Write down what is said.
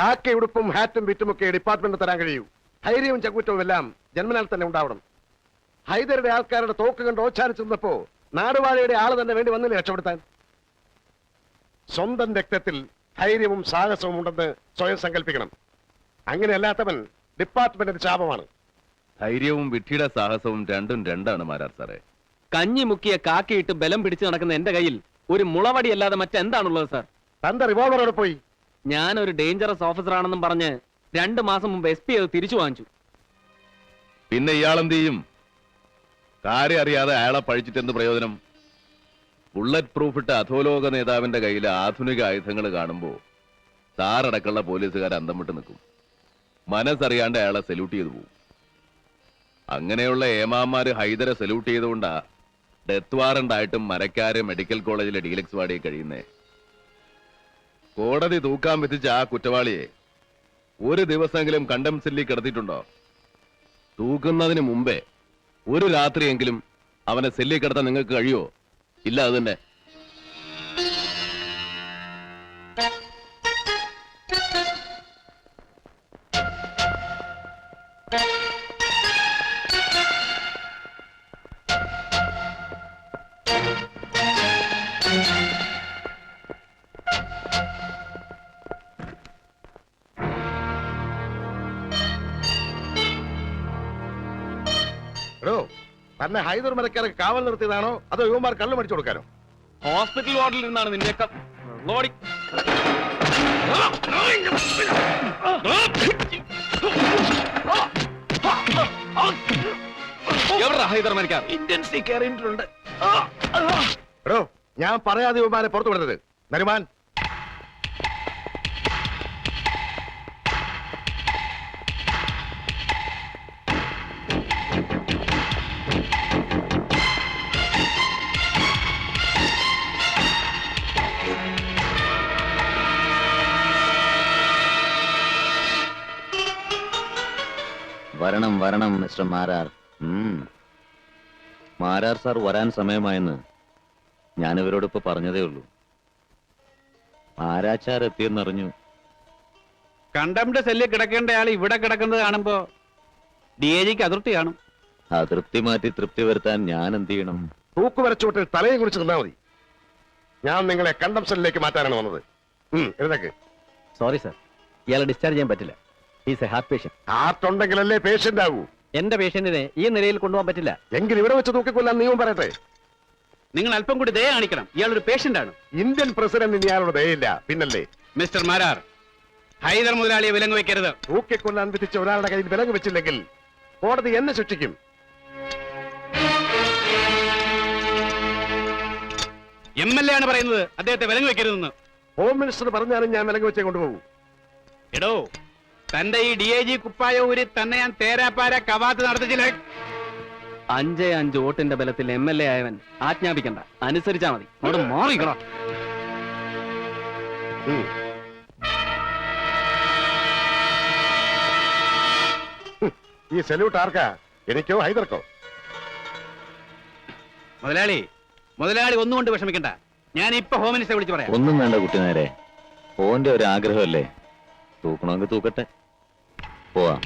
കാക്കയുടുപ്പും ഹാറ്റും വിറ്റുമൊക്കെ department തരാൻ കഴിയൂ. ധൈര്യവും ചങ്കുറ്റവും എല്ലാം ജന്മനാൽ തന്നെ ഉണ്ടാവണം. ഹൈദരുടെ ആൾക്കാരുടെ തോക്ക് കണ്ട് ഓച്ചാനിച്ചിരുന്നപ്പോ നാടുവാഴയുടെ ആൾ തന്നെ വേണ്ടി വന്നില്ല രക്ഷപ്പെടുത്താൻ? സ്വന്തം രക്തത്തിൽ ധൈര്യവും സാഹസവും ഉണ്ടെന്ന് സ്വയം സങ്കല്പിക്കണം അങ്ങനെ അല്ലാത്തവൻ ഡിപ്പാർട്ട്മെന്റിന്റെ ശാപമാണ്. ധൈര്യവും വിഡ്ഢിയുടെ സാഹസവും രണ്ടും രണ്ടാണ് മാരാർ സാറേ. കഞ്ഞി മുക്കിയ കാക്കയിട്ട് ബലം പിടിച്ചു നടക്കുന്ന എന്റെ കയ്യിൽ ഒരു മുളവടി അല്ലാതെ മറ്റെന്താണുള്ളത് സാർ? തന്റെ റിവോൾവറോടെ പോയി. ഞാൻ ഒരു ഡേഞ്ചറസ് ഓഫീസർ ആണെന്നും പറഞ്ഞ് രണ്ടു മാസം മുമ്പ് എസ് പി അത് തിരിച്ചു വാങ്ങിച്ചു. പിന്നെ ഇയാളെന്ത് ചെയ്യും കാര്യം അറിയാതെ അയാളെ പഴിച്ചിട്ട് എന്ത് പ്രയോജനം? ബുള്ളറ്റ് പ്രൂഫ് ഇട്ട അധോലോക നേതാവിന്റെ കയ്യിൽ ആധുനിക ആയുധങ്ങൾ കാണുമ്പോ സാറടക്കമുള്ള പോലീസുകാർ അന്തം വിട്ട് നിൽക്കും. മനസ്സറിയാണ്ട് അയാളെ സല്യൂട്ട് ചെയ്തു പോകും അങ്ങനെയുള്ള ഏമാമാര് ഹൈദരെ സല്യൂട്ട് ചെയ്തുകൊണ്ടാ ഡെത്ത് വാറണ്ട് ആയിട്ടും മരക്കാര് മെഡിക്കൽ കോളേജിലെ ഡീലക്സ് വാർഡിൽ കഴിയുന്നേ? കോടതി തൂക്കാൻ വെച്ച ആ കുറ്റവാളിയെ ഒരു ദിവസമെങ്കിലും കണ്ടം സെല്ലി കിടത്തിയിട്ടുണ്ടോ? തൂക്കുന്നതിന് മുമ്പേ ഒരു രാത്രിയെങ്കിലും അവനെ സെല്ലി കിടത്താൻ നിങ്ങൾക്ക് കഴിയുമോ? ഇല്ല അത് തന്നെ. എടോ തന്നെ ഹൈദർ മരക്കാരെ കാവൽ നിർത്തിയതാണോ? അതോ യുവമാർ കള്ളു മടിച്ചു കൊടുക്കാനോ? ഹോസ്പിറ്റൽ വാർഡിൽ നിന്നാണ് നിന്നെ ലോടി എവിടെ ഹൈദർ മരിക്കാർ? ഇന്റൻസി കയറിയിട്ടുണ്ട് എടോ ഞാൻ പറയാതെ യുവമാരെ പുറത്തു വിടരുത്. നരുമാൻ വരണം വരണം മിസ്റ്റർ മാരാർ. മാരാർ സാർ വരാൻ സമയമായെന്ന് ഇപ്പൊ പറഞ്ഞതേ ഉള്ളൂ. മാരാച്ചാർ എത്തിയെന്നറിഞ്ഞു. കണ്ടംഡ് സെല്ലിൽ കിടക്കേണ്ട ആൾ ഇവിടെ കിടക്കുന്നത് കാണുമ്പോ ഡി എ ജിക്ക് അതിർത്തി കാണും. അതൃപ്തി മാറ്റി തൃപ്തി വരുത്താൻ ഞാൻ എന്ത് ചെയ്യണം? തൂക്കുവരച്ചോട്ടിൽ തലയെ കുറിച്ച് നിന്നാ മതി. ഞാൻ നിങ്ങളെ കണ്ടം സെല്ലിലേക്ക് മാറ്റാനാണ് വന്നത്. സോറി സാർ ഇയാളെ ഡിസ്ചാർജ് ചെയ്യാൻ പറ്റില്ല. Is a heart patient heart ഉണ്ടെങ്കിലല്ലേ പേഷ്യന്റ് ആകൂ എന്റെ പേഷ്യന്റിനെ ഈ നിലയിൽ കൊണ്ടുപോകാൻ പറ്റില്ല. എങ്കിൽ ഇവിടെ വെച്ച് തൂക്കിക്കൊല്ലാൻ നിയമം പറയട്ടെ? നിങ്ങൾ അല്പം കൂടി ദയ കാണിക്കണം. ഇയാളൊരു പേഷ്യന്റ് ആണ്. ഇന്ത്യൻ പ്രസിഡന്റിന് ഇയാളുടെ ദയയില്ല. പിന്നല്ലേ? മിസ്റ്റർ മാരാർ ഹൈദർ മുതലാളിയെ വിലങ്ങ് വെക്കരുത് തൂക്കിക്കൊല്ലാൻ വിധിച്ച ഒരാളുടെ കയ്യിൽ വിലങ്ങ് വെച്ചില്ലെങ്കിൽ കോടതി എന്നെ ശിക്ഷിക്കും. എം എൽ എ ആണ് പറയുന്നത്. അദ്ദേഹത്തെ വിലങ്ങ് വെക്കരുതെന്ന് ഹോം മിനിസ്റ്റർ പറഞ്ഞാലും ഞാൻ വിലങ്ങ് വെച്ചേ കൊണ്ടുപോകും. എടോ തന്റെ ഈ ഡി ഐ ജി കുപ്പായ ഊരി തന്നെ ഞാൻ തേരാപ്പാര കവാത്ത് നടത്തിച്ചില്ല അഞ്ചേ അഞ്ച് വോട്ടിന്റെ ബലത്തിൽ എം എൽ എ ആയവൻ ആജ്ഞാപിക്കണ്ട. അനുസരിച്ചാ മതി. അവിടെ മാറിക്കണം ഈ സല്യൂട്ട് ആർക്കാ? എനിക്കോ ഹൈദർക്കോ? മുതലാളി മുതലാളി ഒന്നും കൊണ്ട് വിഷമിക്കണ്ട. ഞാൻ ഇപ്പൊ ഹോം മിനിസ്റ്ററെ വിളിച്ചു പറയാം. ഒന്നും വേണ്ട കുട്ടി നേരെ ഓന്റെ ഒരു ആഗ്രഹമല്ലേ? തൂക്കണമെങ്കിൽ തൂക്കട്ടെ. 不玩